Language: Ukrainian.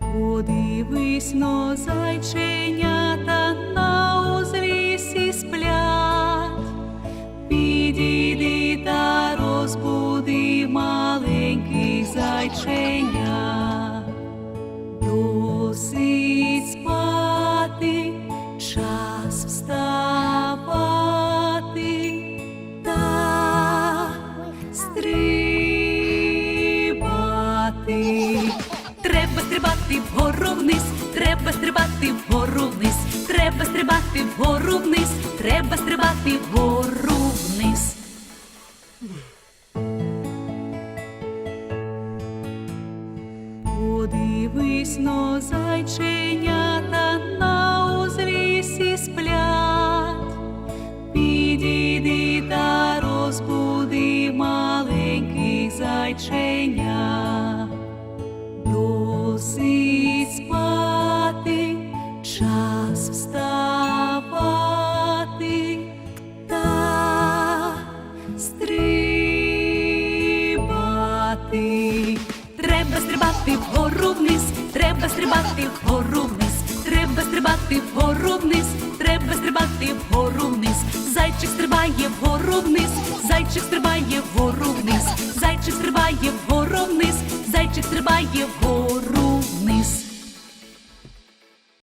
Подивись но зайченята на узлісі сплять, підійди та розбуди маленьких зайченят. Досить стрибати. Треба стрибати вгору вниз, треба стрибати вгору вниз, треба стрибати вгору вниз, треба стрибати вгору вниз. Подивись но зайченята на узлісі сплять, підійди та розбуди маленьких зайченят. Час вставати та стрибати. Треба стрибати вгору вниз, треба стрибати вгору вниз, треба стрибати вгору вниз, треба стрибати вгору вниз. Зайчик стрибає вгору вниз, зайчик стрибає вгору вниз, зайчик стрибає вгору вниз, зайчик стрибає вгору